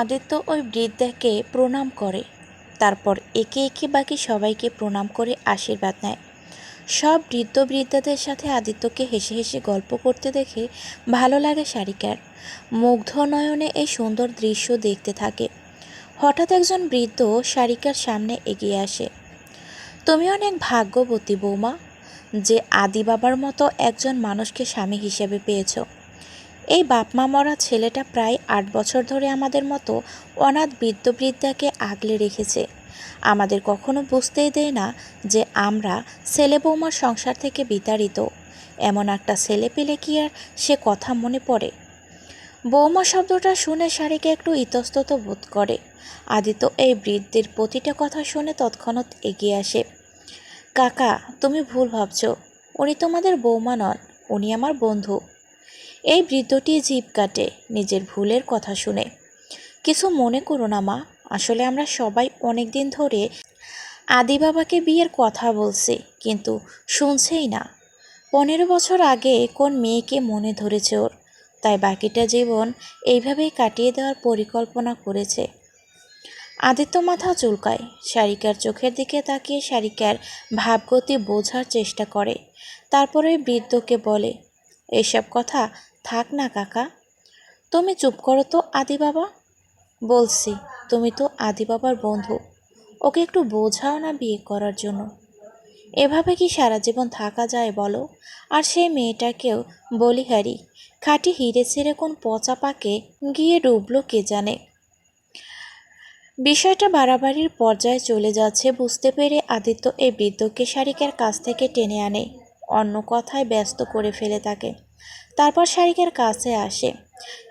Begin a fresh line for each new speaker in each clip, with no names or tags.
আদিত্য ওই বৃদ্ধাকে প্রণাম করে। তারপর একে একে বাকি সবাইকে প্রণাম করে আশীর্বাদ নেয়। সব বৃদ্ধ বৃদ্ধাদের সাথে আদিত্যকে হেসে হেসে গল্প করতে দেখে ভালো লাগে শারিকার। মুগ্ধ নয়নে এই সুন্দর দৃশ্য দেখতে থাকে। হঠাৎ একজন বৃদ্ধ শারিকার সামনে এগিয়ে আসে। তুমি অনেক ভাগ্যবতী বৌমা, যে আদি বাবার মতো একজন মানুষকে স্বামী হিসেবে পেয়েছ। এই বাপমা মরা ছেলেটা প্রায় আট বছর ধরে আমাদের মতো অনাথ বৃদ্ধ বৃদ্ধাকে আগলে রেখেছে। আমাদের কখনো বুঝতেই দেয় না যে আমরা ছেলে বৌমার সংসার থেকে বিতাড়িত। এমন একটা ছেলে পেলে কি আর সে কথা মনে পড়ে? বৌমা শব্দটা শুনে শাড়িকে একটু ইতস্তত বোধ করে। আদিত্য এই বৃদ্ধের প্রতিটা কথা শুনে তৎক্ষণাৎ এগিয়ে আসে। কাকা, তুমি ভুল ভাবছ। উনি তোমাদের বৌমা নন, উনি আমার বন্ধু। এই বৃদ্ধটি জিভ কাটে, নিজের ভুলের কথা শুনে। কিছু মনে করো না মা, আসলে আমরা সবাই অনেক দিন ধরে আদি বাবাকে বিয়ের কথা বলছি, কিন্তু শুনছেই না। পনেরো বছর আগে কোন মেয়েকে মনে ধরেছে ওর? তাই বাকিটা জীবন এইভাবেই কাটিয়ে দেওয়ার পরিকল্পনা করেছে। আদিত্য মাথা চুলকায়, শারিকার চোখের দিকে তাকিয়ে শারিকার ভাবগতি বোঝার চেষ্টা করে। তারপরে বৃদ্ধকে বলে, এসব কথা থাক না, কাকা। তুমি চুপ করো তো, আদি বাবা। বলছি, তুমি তো আদি বাবার বন্ধু। ওকে একটু বোঝাও না বিয়ে করার জন্য। এভাবে কি সারা জীবন থাকা যায় বলো? আর সেই মেয়েটাকেও বলিহারি খাটি হিরে ছেড়ে কোন পচা পাকে গিয়ে ডুবলো কে জানে? বিষয়টা বাড়াবাড়ির পর্যায়ে চলে যাচ্ছে, বুঝতে পেরে আদিত্য এই বৃদ্ধকে শারিকার কাছ থেকে টেনে আনে। অন্য কথায় ব্যস্ত করে ফেলে তাকে। তারপর শারিকের কাছে আসে।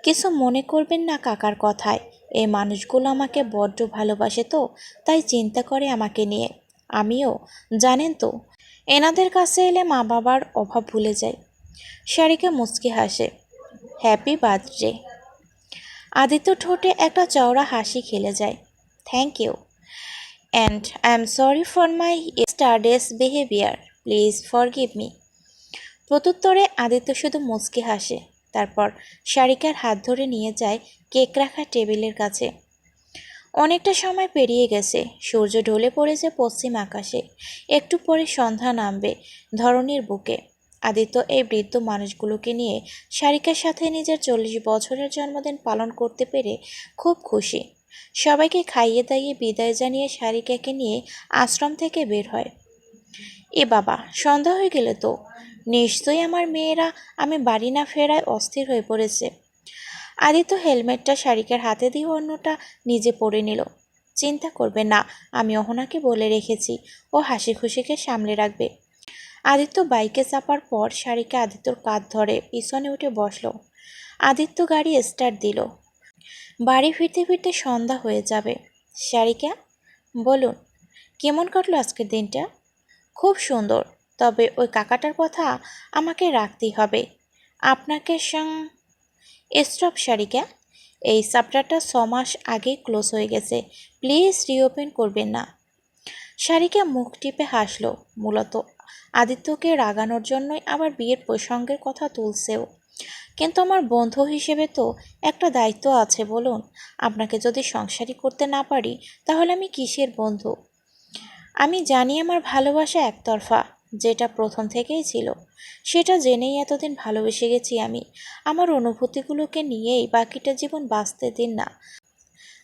কিছু মনে করবেন না কাকার কথায়। এই মানুষগুলো আমাকে বড্ড ভালোবাসে তো, তাই চিন্তা করে আমাকে নিয়ে। আমিও, জানেন তো, এনাদের কাছে এলে মা বাবার অভাব ভুলে যায় শারিকা মুচকি হাসে। Happy birthday. আদিত্য ঠোঁটে একটা চওড়া হাসি খেলে যায়। Thank you. And I am sorry for my yesterday's behaviour. Please forgive me. প্রত্যুত্তরে Aditya শুধু মুচকি হাসে, তারপর শারিকার হাত ধরে নিয়ে যায় কেক রাখা টেবিলের কাছে। অনেকটা সময় পেরিয়ে গেছে, সূর্য ঢলে পড়েছে পশ্চিম আকাশে, একটু পরে সন্ধ্যা নামবে ধরনীর বুকে। আদিত্য এই বৃদ্ধ মানুষগুলোকে নিয়ে শারিকার সাথে নিজের চল্লিশ বছরের জন্মদিন পালন করতে পেরে খুব খুশি। সবাইকে খাইয়ে দাইয়ে বিদায় জানিয়ে শারিকাকে নিয়ে আশ্রম থেকে বের হয়। এ বাবা, সন্ধ্যা হয়ে গেলে তো? নিশ্চয়ই আমার মেয়েরা আমি বাড়ি না ফেরায় অস্থির হয়ে পড়েছে। আদিত্য হেলমেটটা শারিকার হাতে দিয়ে অন্যটা নিজে পরে নিল। চিন্তা করবে না, আমি অহনাকে বলে রেখেছি। ও হাসি খুশিকে সামলে রাখবে। আদিত্য বাইকে চাপার পর শারিকা আদিত্যর কাঁধ ধরে পিছনে উঠে বসল। আদিত্য গাড়ি স্টার্ট দিল। বাড়ি ফিরতে ফিরতে সন্ধ্যা হয়ে যাবে। শারিকা, বলুন, কেমন কাটলো আজকের দিনটা? খুব সুন্দর। তবে ওই কাকাটার কথা আমাকে রাখতেই হবে। আপনাকে সং, স্টপ সারিকা এই সাপ্টারটা ছ মাস আগেই ক্লোজ হয়ে গেছে। প্লিজ রিওপেন করবেন না। সারিকা মুখ টিপে হাসলো। মূলত আদিত্যকে রাগানোর জন্যই আবার বিয়ের প্রসঙ্গের কথা তুলছেও। কিন্তু আমার বন্ধু হিসেবে তো একটা দায়িত্ব আছে বলুন। আপনাকে যদি সংসারই করতে না পারি, তাহলে আমি কিসের বন্ধু? আমি জানি আমার ভালোবাসা একতরফা। যেটা প্রথম থেকেই ছিল। সেটা জেনেই এতদিন ভালোবেসে গেছি আমি। আমার অনুভূতিগুলোকে নিয়েই বাকিটা জীবন বাঁচতে দিন না।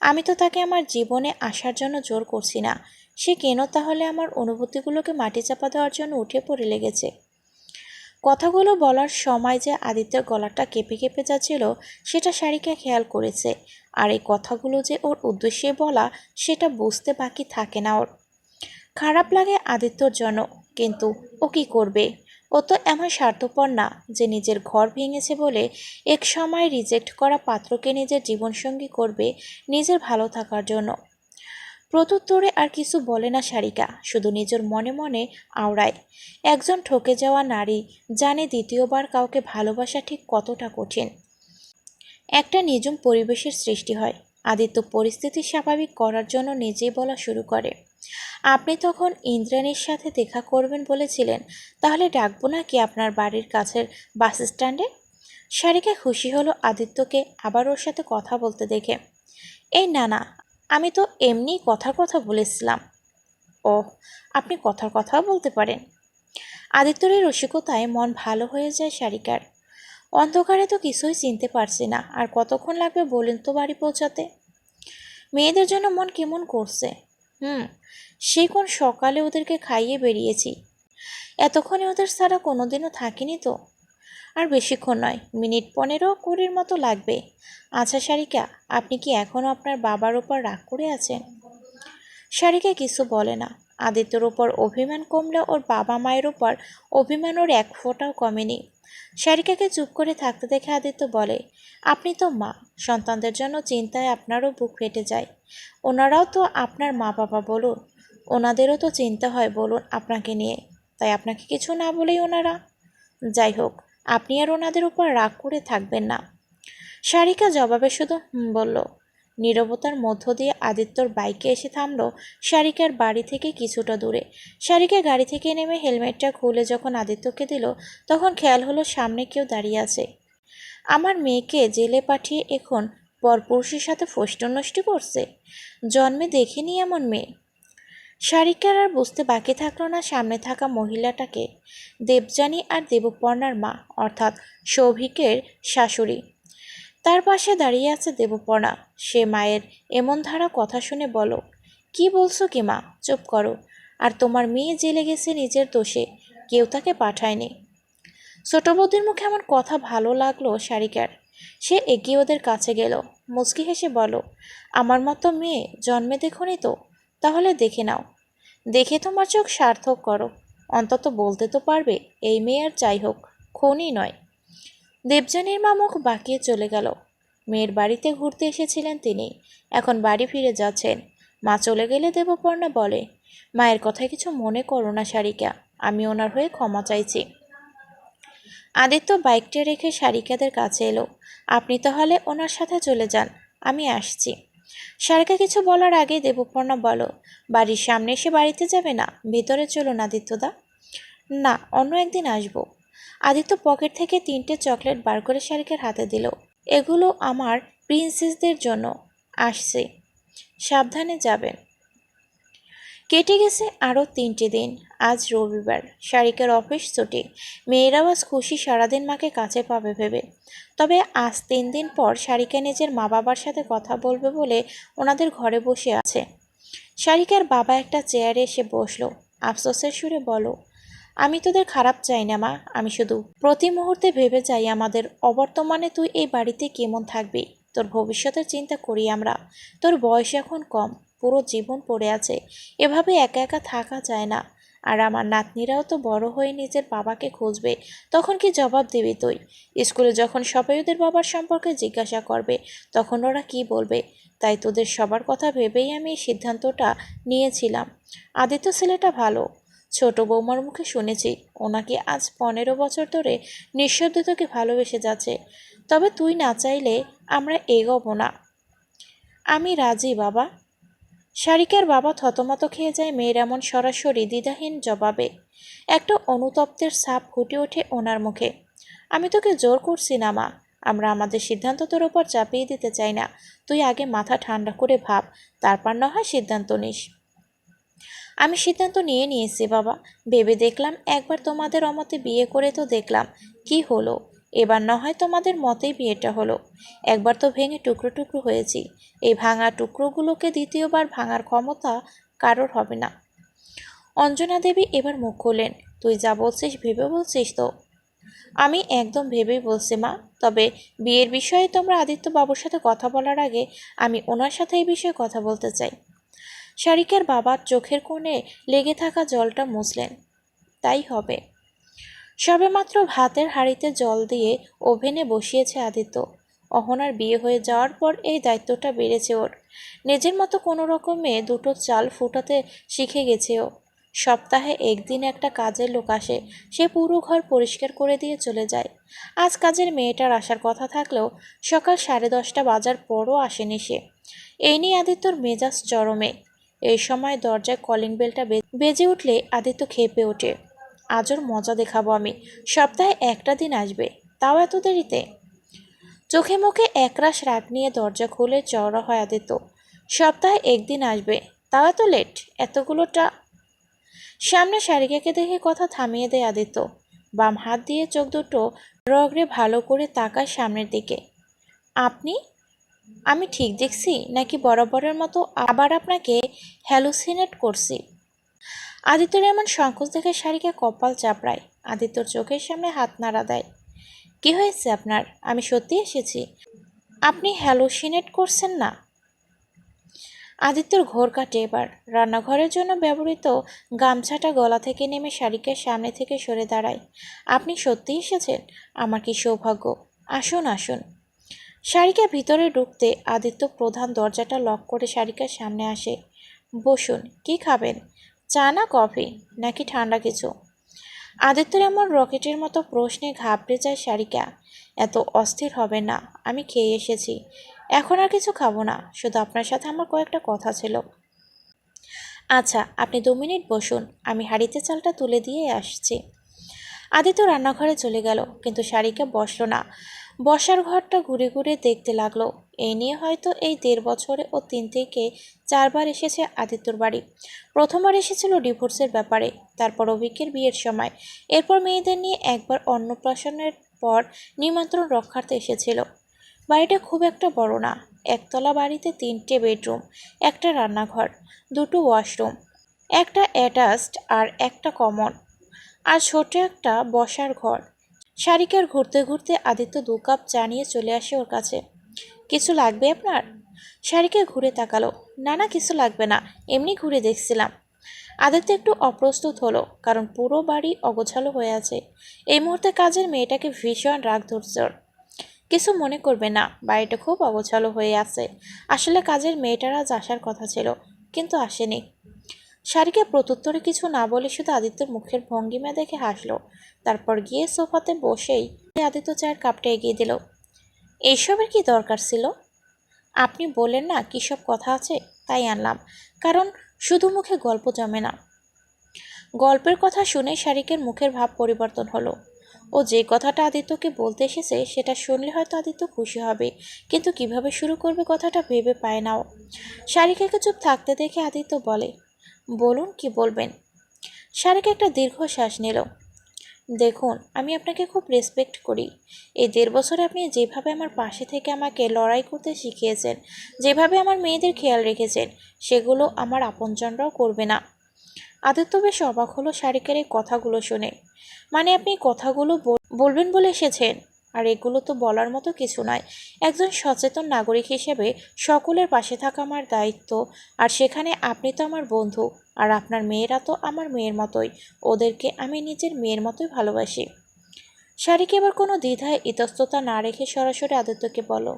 আমি তো তাকে আমার জীবনে আসার জন্য জোর করছি না। সে কেন তাহলে আমার অনুভূতিগুলোকে মাটি চাপা দেওয়ার জন্য উঠে পড়ে লেগেছে? কথাগুলো বলার সময় যে আদিত্যের গলাটা কেঁপে কেঁপে যাচ্ছিল, সেটা শারিকা খেয়াল করেছে। আর এই কথাগুলো যে ওর উদ্দেশ্যে বলা, সেটা বুঝতে বাকি থাকে না ওর। খারাপ লাগে আদিত্যর জন্য। কিন্তু ও কি করবে? ও তো এমন স্বার্থপর না যে নিজের ঘর ভেঙেছে বলে এক সময় রিজেক্ট করা পাত্রকে নিজের জীবনসঙ্গী করবে নিজের ভালো থাকার জন্য। প্রত্যুত্তরে আর কিছু বলে না সারিকা, শুধু নিজের মনে মনে আওড়ায়। একজন ঠকে যাওয়া নারী জানে দ্বিতীয়বার কাউকে ভালোবাসা ঠিক কতটা কঠিন। একটা নিজম পরিবেশের সৃষ্টি হয়। আদিত্য পরিস্থিতি স্বাভাবিক করার জন্য নিজেই বলা শুরু করে। আপনি তখন ইন্দ্রাণীর সাথে দেখা করবেন বলেছিলেন, তাহলে ডাকবো নাকি আপনার বাড়ির কাছের বাস স্ট্যান্ডে? সারিকা খুশি হলো আদিত্যকে আবার ওর সাথে কথা বলতে দেখে। এই না না আমি তো এমনি কথার কথা বলেছিলাম। ও আপনি কথার কথাও বলতে পারেন। আদিত্যর এই রসিকতায় মন ভালো হয়ে যায় শারিকার। অন্ধকারে তো কিছুই চিনতে পারছি না, আর কতক্ষণ লাগবে বলেন তো বাড়ি পৌঁছাতে? মেয়েদের জন্য মন কেমন করছে? হুম, সেই কোন সকালে ওদেরকে খাইয়ে বেরিয়েছি। এতক্ষণে ওদের ছাড়া কোনোদিনও থাকিনি তো। আর বেশিক্ষণ নয়, মিনিট পনেরো কুড়ির মতো লাগবে। আচ্ছা সারিকা, আপনি কি এখনও আপনার বাবার ওপর রাগ করে আছেন? সারিকা কিছু বলে না। আদিত্যর ওপর অভিমান কমলে ওর বাবা মায়ের উপর অভিমান ওর এক ফোঁটাও কমেনি। সারিকাকে চুপ করে থাকতে দেখে আদিত্য বলে, আপনি তো মা, সন্তানদের জন্য চিন্তায় আপনারও বুক ফেটে যায়। ওনারাও তো আপনার মা বাবা বলুন, ওনাদেরও তো চিন্তা হয় বলুন আপনাকে নিয়ে। তাই আপনাকে কিছু না বলেই ওনারা। যাই হোক, আপনি আর ওনাদের উপর রাগ করে থাকবেন না। সারিকা জবাবে শুধু হুম বলল। নীরবতার মধ্য দিয়ে আদিত্যর বাইকে এসে থামলো সারিকার বাড়ি থেকে কিছুটা দূরে। সারিকা গাড়ি থেকে নেমে হেলমেটটা খুলে যখন আদিত্যকে দিল, তখন খেয়াল হলো সামনে কেউ দাঁড়িয়ে আছে। আমার মেয়েকে জেলে পাঠিয়ে এখন পরপুরুষের সাথে ফষ্টনষ্টি করছে? জন্মে দেখিনি এমন মেয়ে। শারিকার আর বুঝতে বাকি থাকল না সামনে থাকা মহিলাটাকে, দেবযানী আর দেবপর্ণার মা, অর্থাৎ সৌভিকের শাশুড়ি। তার পাশে দাঁড়িয়ে আছে দেবপর্ণা। সে মায়ের এমন ধারা কথা শুনে বলো, কি বলছো কি মা? চুপ করো। আর তোমার মেয়ে জেলে গেছে নিজের দোষে, কেউ তাকে পাঠায়নি। ছোট বৌদির মুখে এমন কথা ভালো লাগল সারিকার সে এগিয়ে ওদের কাছে গেল। মুচকি হেসে বলো আমার মতো মেয়ে জন্মে দেখনি তো? তাহলে দেখে নাও। দেখে তোমার চোখ সার্থক করো। অন্তত বলতে তো পারবে, এই মেয়ে আর যাই হোক খুনই নয়। দেবযানীর মা মুখ বাঁকিয়ে চলে গেল। মেয়ের বাড়িতে ঘুরতে এসেছিলেন তিনি। এখন বাড়ি ফিরে যাচ্ছেন। মা চলে গেলে দেবপর্ণা বলে, মায়ের কথায় কিছু মনে করো না, সারিকা। আমি ওনার হয়ে ক্ষমা চাইছি। আদিত্য বাইকটা রেখে সারিকাদের কাছে এলো। আপনি তাহলে ওনার সাথে চলে যান, আমি আসছি। সারিকা কিছু বলার আগে দেবপর্ণা বলো, বাড়ির সামনে এসে বাড়িতে যাবে না? ভেতরে চলুন আদিত্যদা। না, অন্য একদিন আসব। আদিত্য পকেট থেকে তিনটে চকলেট বার করে শারিকার হাতে দিল। এগুলো আমার প্রিন্সেসদের জন্য। আসছে। সাবধানে যাবেন। কেটে গেছে আরও তিনটে দিন। আজ রবিবার, শারিকার অফিস ছুটি। মেয়েরাও আজ খুশি সারাদিন মাকে কাছে পাবে ভেবে। তবে আজ তিন দিন পর শারিকা নিজের মা বাবার সাথে কথা বলবে বলে ওনাদের ঘরে বসে আছে। শারিকার বাবা একটা চেয়ারে এসে বসল। আফসোসের সুরে বলো, আমি তোদের খারাপ চাই না, মা। আমি শুধু প্রতি মুহূর্তে ভেবে যাই আমাদের অবর্তমানে তুই এই বাড়িতে কেমন থাকবি? তোর ভবিষ্যতের চিন্তা করি আমরা। তোর বয়স এখন কম। পুরো জীবন পড়ে আছে। এভাবে একা একা থাকা যায় না। আর আমার নাতনিরাও তো বড় হয়ে নিজের বাবাকে খুঁজবে, তখন কি জবাব দিবি তুই? স্কুলে যখন সবাই ওদের বাবার সম্পর্কে জিজ্ঞাসা করবে, তখন ওরা কি বলবে? তাই তোদের সবার কথা ভেবেই আমি এই সিদ্ধান্তটা নিয়েছিলাম। আদিত্য ছেলেটা ভালো। ছোট বৌমার মুখে শুনেছি, ওনাকে আজ পনেরো বছর ধরে নিঃশব্দ তোকে ভালোবেসে যাচ্ছে। তবে তুই না চাইলে আমরা এগোবো না। আমি রাজি, বাবা। শারিকার বাবা থতমত খেয়ে যায় মেয়ের এমন সরাসরি দ্বিধাহীন জবাবে। একটা অনুতপ্তের ছাপ ফুটে ওঠে ওনার মুখে। আমি তোকে জোর করছি না, মা। আমরা আমাদের সিদ্ধান্ত তোর ওপর চাপিয়ে দিতে চাই না। তুই আগে মাথা ঠান্ডা করে ভাব, তারপর না হয় সিদ্ধান্ত নিস। আমি সিদ্ধান্ত নিয়ে নিয়েছি, বাবা। ভেবে দেখলাম, একবার তোমাদের অমতে বিয়ে করে তো দেখলাম। কি হলো? এবার না হয় তোমাদের মতেই বিয়েটা হলো। একবার তো ভেঙে টুকরো টুকরো হয়েছি। এই ভাঙা টুকরোগুলোকে দ্বিতীয়বার ভাঙার ক্ষমতা কারোর হবে না। অঞ্জনা দেবী এবার মুখ খুললেন। তুই যা বলছিস, ভেবে বলছিস তো? আমি একদম ভেবেই বলছি, মা। তবে বিয়ের বিষয়ে তোমরা আদিত্য বাবুর সাথে কথা বলার আগে আমি ওনার সাথে এই বিষয়ে কথা বলতে চাই। শারিকের বাবার চোখের কোণে লেগে থাকা জলটা মুছলেন। তাই হবে। সবেমাত্র ভাতের হাঁড়িতে জল দিয়ে ওভেনে বসিয়েছে আদিত্য। অহনার বিয়ে হয়ে যাওয়ার পর এই দায়িত্বটা বেড়েছে ওর। নিজের মতো কোনো রকমে দুটো চাল ফুটাতে শিখে গেছে ও। সপ্তাহে একদিন একটা কাজের লোক আসে, সে পুরো ঘর পরিষ্কার করে দিয়ে চলে যায়। আজ কাজের মেয়েটার আসার কথা থাকলেও সকাল সাড়ে দশটা বাজার পরও আসেনি সে। এই নিয়ে আদিত্যর মেজাজ চরমে। এই সময় দরজায় কলিং বেলটা বেজে উঠলে আদিত্য খেপে ওঠে। আজর মজা দেখাবো আমি। সপ্তাহে একটা দিন আসবে। তাও এত দেরিতে? চোখে মুখে একরাশ রাগ নিয়ে দরজা খুলে চওড়া হয় আদিত্য। সপ্তাহে একদিন আসবে। তাও এত লেট এতগুলোটা? সামনে শারিকাকে দেখে কথা থামিয়ে দেয় আদিত্য। বাম হাত দিয়ে চোখ দুটো রগড়ে ভালো করে তাকায় সামনের দিকে। আপনি? আমি ঠিক দেখছি, নাকি বরাবরের মতো আবার আপনাকে হ্যালুসিনেট করছি? আদিত্যর এমন সংকোচ দেখে শাড়িকে কপাল চাপড়ায়। আদিত্যর চোখের সামনে হাত নাড়া দেয়। কি হয়েছে আপনার? আমি সত্যি এসেছি? আপনি হ্যালুসিনেট করছেন না? আদিত্যর ঘোর কাটে এবার। রান্নাঘরের জন্য ব্যবহৃত গামছাটা গলা থেকে নেমে শাড়িকের সামনে থেকে সরে দাঁড়ায়। আপনি সত্যি এসেছেন? আমার কি সৌভাগ্য? আসুন আসুন। শাড়িকা ভিতরে ঢুকতে আদিত্য প্রধান দরজাটা লক করে শাড়িকার সামনে আসে। বসুন, কি খাবেন? চা না কফি? নাকি ঠান্ডা কিছু? আদিত্যর এমন রকেটের মতো প্রশ্নে ঘাবড়ে যায় শারিকা এত অস্থির হবে না, আমি খেয়ে এসেছি। এখন আর কিছু খাব না, শুধু আপনার সাথে আমার কয়েকটা কথা ছিল। আচ্ছা আপনি দু মিনিট বসুন, আমি হাঁড়িতে চালটা তুলে দিয়ে আসছি। আদিত্য রান্নাঘরে চলে গেল, কিন্তু শারিকা বসল না। বসার ঘরটা ঘুরে ঘুরে দেখতে লাগল। এই নিয়ে হয়তো এই দেড় বছরে ও তিন থেকে চারবার এসেছে আদিত্যর বাড়ি। প্রথমবার এসেছিল ডিভোর্সের ব্যাপারে, তারপর অভিজ্ঞের বিয়ের সময়। এরপর মেয়েদের নিয়ে একবার অন্নপ্রাশনের পর নিমন্ত্রণ রক্ষার্থে এসেছিল। বাড়িটা খুব একটা বড় না, একতলা বাড়িতে তিনটে বেডরুম, একটা রান্নাঘর, দুটো ওয়াশরুম, একটা অ্যাটাচড আর একটা কমন, আর ছোট একটা বসার ঘর। শারিকার ঘুরতে ঘুরতে আদিত্য দু কাপ চা নিয়ে চলে আসে ওর কাছে। কিছু লাগবে আপনার? শারিকা ঘুরে তাকালো। না না কিছু লাগবে না, এমনি ঘুরে দেখছিলাম। আদিত্য একটু অপ্রস্তুত হলো, কারণ পুরো বাড়ি অগোছালো হয়ে আছে। এই মুহূর্তে কাজের মেয়েটাকে ভীষণ রাগ ধরছে। কিছু মনে করবে না, বাড়িটা খুব অগোছালো হয়ে আছে। আসলে কাজের মেয়েটার আজ আসার কথা ছিল, কিন্তু আসেনি। শারিকা প্রত্যুত্তরে কিছু না বলে শুধু আদিত্যর মুখের ভঙ্গিমা দেখে হাসলো। তারপর গিয়ে সোফাতে বসেই আদিত্য চায়ের কাপটা এগিয়ে দিল। এইসবের কি দরকার ছিল? আপনি বললেন না কী সব কথা আছে, তাই আনলাম। কারণ শুধু মুখে গল্প জমে না। গল্পের কথা শুনে শারিকের মুখের ভাব পরিবর্তন হলো। ও যে কথাটা আদিত্যকে বলতে এসেছে, সেটা শুনলে হয়তো আদিত্য খুশি হবে, কিন্তু কীভাবে শুরু করবে কথাটা ভেবে পায় নাও শারিকাকে চুপ থাকতে দেখে আদিত্য বলে বলুন কি বলবেন? শারিকা একটা দীর্ঘশ্বাস নিল। দেখুন, আমি আপনাকে খুব রেসপেক্ট করি। এই দেড় বছরে আপনি যেভাবে আমার পাশে থেকে আমাকে লড়াই করতে শিখিয়েছেন, যেভাবে আমার মেয়েদের খেয়াল রেখেছেন, সেগুলো আমার আপনজনরাও করবে না। আদিত্য বেশ অবাক হলো শারিকের এই কথাগুলো শুনে। মানে আপনি কথাগুলো বলবেন বলে এসেছেন? আর এগুলো তো বলার মতো কিছু নয়। একজন সচেতন নাগরিক হিসেবে সকলের পাশে থাকা আমার দায়িত্ব। আর সেখানে আপনি তো আমার বন্ধু, আর আপনার মেয়েরা তো আমার মেয়ের মতোই। ওদেরকে আমি নিজের মেয়ের মতোই ভালোবাসি। শারিকে এবার কোনো দ্বিধায় ইতস্ততা না রেখে সরাসরি আদিত্যকে বলো,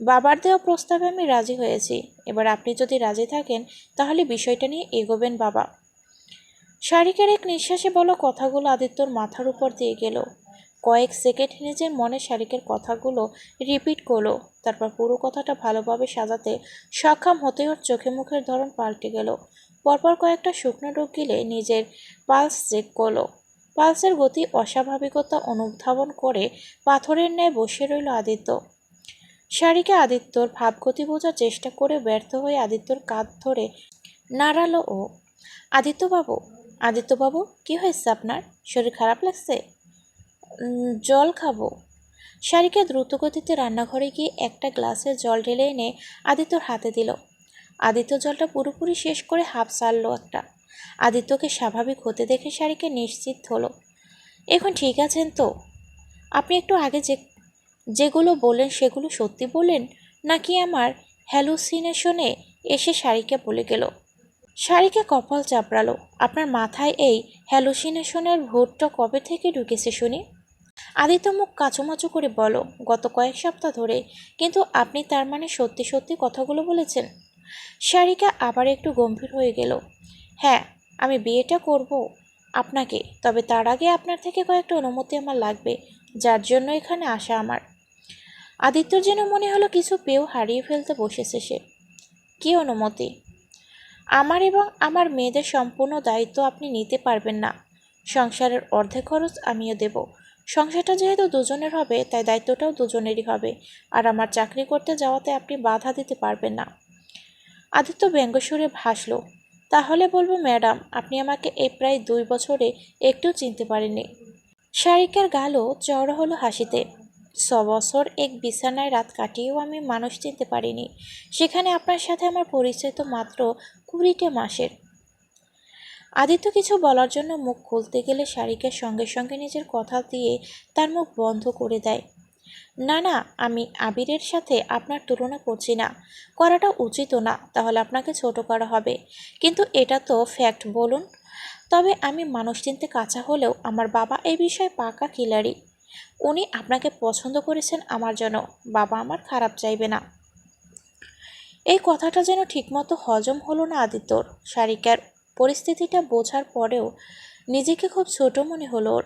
বাবার দেওয়া প্রস্তাবে আমি রাজি হয়েছি। এবার আপনি যদি রাজি থাকেন, তাহলে বিষয়টা নিয়ে এগোবেন বাবা। শারিকের এক নিঃশ্বাসে বলো কথাগুলো আদিত্যর মাথার উপর দিয়ে গেল। কয়েক সেকেন্ড নিজের মনে শারিকের কথাগুলো রিপিট করল, তারপর পুরো কথাটা ভালোভাবে সাজাতে সক্ষম হতেই ওর চোখে মুখের ধরন পাল্টে গেল। পরপর কয়েকটা শুকনো ডোক গিলে নিজের পালস চেক করল। পালসের গতি অস্বাভাবিকতা অনুধাবন করে পাথরের ন্যায় বসে রইল আদিত্য। শাড়িকে আদিত্যর ভাবগতি বোঝার চেষ্টা করে ব্যর্থ হয়ে আদিত্যর কাঁধ ধরে নাড়ালো ও, আদিত্যবাবু আদিত্যবাবু, কি হয়েছে আপনার? শরীর খারাপ লাগছে? জল খাব। শারিকা দ্রুতগতিতে রান্নাঘরে গিয়ে একটা গ্লাসে জল ঢেলে এনে আদিত্যর হাতে দিল। আদিত্য জলটা পুরোপুরি শেষ করে হাফ সারলো একটা। আদিত্যকে স্বাভাবিক হতে দেখে শারিকা নিশ্চিত হলো। এখন ঠিক আছেন তো? আপনি একটু আগে যে, যেগুলো বললেন সেগুলো সত্যি বললেন? নাকি আমার হ্যালুসিনেশনে এসে শারিকা বলে গেল? শাড়িকে কপাল চাপড়ালো। আপনার মাথায় এই হ্যালুসিনেশনের ভূতটা কবে থেকে ঢুকেছে শুনি? আদিত্য মুখ কাচুমাচু করে বলো, গত কয়েক সপ্তাহ ধরে। কিন্তু আপনি তার মানে সত্যি সত্যি কথাগুলো বলেছেন? শারিকা আবার একটু গম্ভীর হয়ে গেল। হ্যাঁ আমি বিয়েটা করব আপনাকে, তবে তার আগে আপনার থেকে কয়েকটা অনুমতি আমার লাগবে, যার জন্য এখানে আসা আমার। আদিত্যর যেন মনে হলো কিছু পেয়েও হারিয়ে ফেলতে বসেছে সে। কী অনুমতি? আমার এবং আমার মেয়েদের সম্পূর্ণ দায়িত্ব আপনি নিতে পারবেন না। সংসারের অর্ধেক খরচ আমিও দেব। সংসারটা যেহেতু দুজনের হবে, তাই দায়িত্বটাও দুজনেরই হবে। আর আমার চাকরি করতে যাওয়াতে আপনি বাধা দিতে পারবেন না। আদিত্য ব্যঙ্গস্বরে ভাসল, তাহলে বলব ম্যাডাম, আপনি আমাকে এই প্রায় দুই বছরে একটু চিনতে পারেননি। শারিকার গালও চওড়া হলো হাসিতে, ছ বছর এক বিছানায় রাত কাটিয়েও আমি মানুষ চিনতে পারিনি। সেখানে আপনার সাথে আমার পরিচয় তো মাত্র কুড়িটা মাসের। আদিত্য কিছু বলার জন্য মুখ খুলতে গেলে শারিকার সঙ্গে সঙ্গে নিজের কথা দিয়ে তার মুখ বন্ধ করে দেয়। না না, আমি আবিরের সাথে আপনার তুলনা করছি না। করাটা উচিতও না, তাহলে আপনাকে ছোট করা হবে। কিন্তু এটা তো ফ্যাক্ট, বলুন। তবে আমি মানুষ চিনতে কাঁচা হলেও আমার বাবা এই বিষয়ে পাকা খিলাড়ি। উনি আপনাকে পছন্দ করেছেন আমার জন্য, বাবা আমার খারাপ চাইবে না। এই কথাটা যেন ঠিকমতো হজম হলো না আদিত্যর। শারিকার পরিস্থিতিটা বোঝার পরেও নিজেকে খুব ছোট মনে হলো ওর।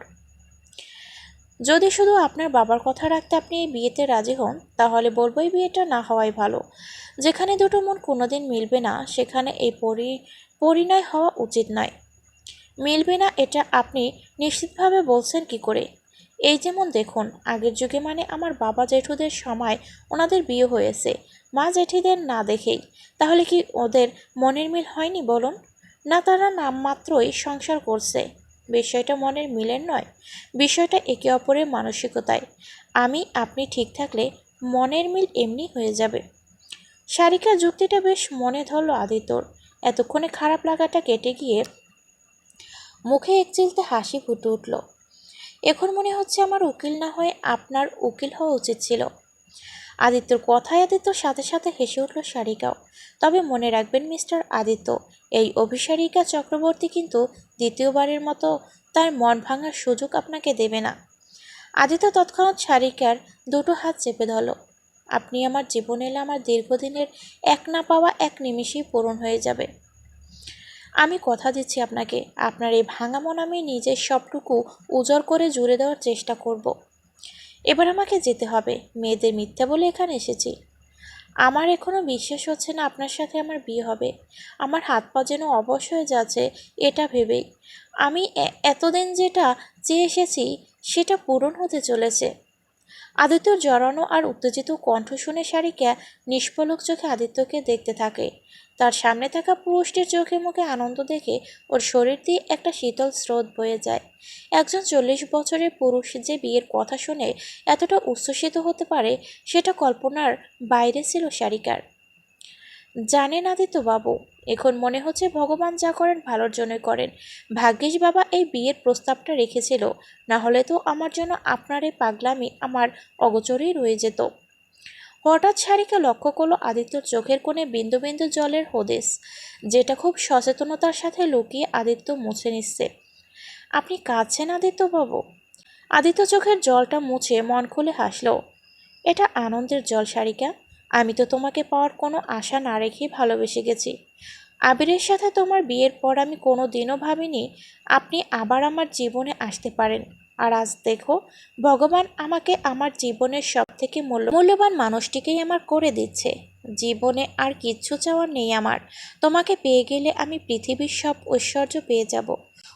যদি শুধু আপনার বাবার কথা রাখতে আপনি এই বিয়েতে রাজি হন, তাহলে বলব এই বিয়েটা না হওয়াই ভালো। যেখানে দুটো মন কোনোদিন মিলবে না, সেখানে এই পরি, পরিণয় হওয়া উচিত নয়। মিলবে না এটা আপনি নিশ্চিতভাবে বলছেন কি করে? এই যেমন দেখুন, আগের যুগে মানে আমার বাবা জেঠুদের সময় ওনাদের বিয়ে হয়েছে। মা জেঠিদের না দেখেই। তাহলে কি ওদের মনের মিল হয়নি বলুন? না তারা নামমাত্রই সংসার করছে। বিষয়টা মনের মিলের নয়, বিষয়টা একে অপরের মানসিকতায়। আমি, আপনি ঠিক থাকলে মনের মিল এমনি হয়ে যাবে। সারিকার যুক্তিটা বেশ মনে ধরল আদিত্যর। এতক্ষণে খারাপ লাগাটা কেটে গিয়ে মুখে একচিলতে হাসি ফুটে উঠল। এখন মনে হচ্ছে আমার উকিল না হয়ে আপনার উকিল হওয়া উচিত ছিল। আদিত্যর কথায় আদিত্যর সাথে সাথে হেসে উঠল সারিকাও। তবে মনে রাখবেন, মিস্টার আদিত্য, এই অভিসারিকা চক্রবর্তী কিন্তু দ্বিতীয়বারের মতো তার মন ভাঙার সুযোগ আপনাকে দেবে না। আদিত্য তৎক্ষণাৎ সারিকার দুটো হাত চেপে ধরল। আপনি আমার জীবনে এলে আমার দীর্ঘদিনের এক না পাওয়া এক নিমিষেই পূরণ হয়ে যাবে। আমি কথা দিচ্ছি আপনাকে। আপনার এই ভাঙা মন আমি নিজের সবটুকু উজাড় করে জুড়ে দেওয়ার চেষ্টা করব। এবার আমাকে যেতে হবে। মেয়েদের মিথ্যা বলে এখানে এসেছি। আমার এখনও বিশ্বাস হচ্ছে না আপনার সাথে আমার বিয়ে হবে। আমার হাত পা যেন অবশ হয়ে যাচ্ছে, এটা ভেবেই। আমি এতদিন যেটা চেয়ে এসেছি, সেটা পূরণ হতে চলেছে। আদিত্যর জড়ানো আর উত্তেজিত কণ্ঠ শুনে সারিকা নিষ্পলক চোখে আদিত্যকে দেখতে থাকে। তার সামনে থাকা পুরুষটির চোখে মুখে আনন্দ দেখে ওর শরীর দিয়ে একটা শীতল স্রোত বয়ে যায়। একজন চল্লিশ বছরের পুরুষ যে বিয়ের কথা শুনে এতটা উচ্ছ্বসিত হতে পারে, সেটা কল্পনার বাইরে ছিল সারিকার। জানেন বাবু, এখন মনে হচ্ছে ভগবান যা করেন ভালোর জন্য করেন। ভাগ্যিস বাবা এই বিয়ের প্রস্তাবটা রেখেছিল, না হলে তো আমার জন্য আপনার এই পাগলামি আমার অগোচরেই রয়ে যেত। হঠাৎ সারিকা লক্ষ্য করল আদিত্যর চোখের কোণে বিন্দু বিন্দু জলের হদেশ যেটা খুব সচেতনতার সাথে লুকিয়ে আদিত্য মুছে নিচ্ছে। আপনি কাঁদছেন আদিত্য বাবু? আদিত্য চোখের জলটা মুছে মন খুলে হাসলো। এটা আনন্দের জল, সারিকা। আমি তো তোমাকে পাওয়ার কোনো আশা না রেখেই ভালোবেসে গেছি। আবিরের সাথে তোমার বিয়ের পর আমি কোনো দিনও ভাবিনি আপনি আবার আমার জীবনে আসতে পারেন। আর আজ দেখো, ভগবান আমাকে আমার জীবনের সব থেকে মূল্য, মূল্যবান মানুষটিকেই আমার করে দিচ্ছে। জীবনে আর কিচ্ছু চাওয়ার নেই আমার। তোমাকে পেয়ে গেলে আমি পৃথিবীর সব ঐশ্বর্য পেয়ে যাব।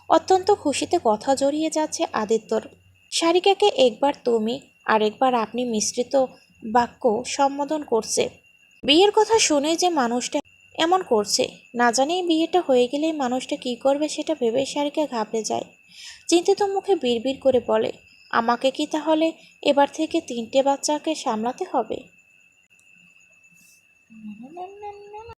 অত্যন্ত খুশিতে কথা জড়িয়ে যাচ্ছে আদিত্যর। সারিকাকে একবার তুমি আর একবার আপনি মিশ্রিত বাক্য সম্বোধন করছে। বিয়ের কথা শুনে যে মানুষটা এমন করছে, না জানি বিয়েটা হয়ে গেলে মানুষটা কী করবে সেটা ভেবে সারিকা ঘাবড়ে যায়। চিন্তিত মুখে বিড়বিড় করে বলে আমাকে কি তাহলে এবার থেকে তিনটে বাচ্চাকে সামলাতে হবে?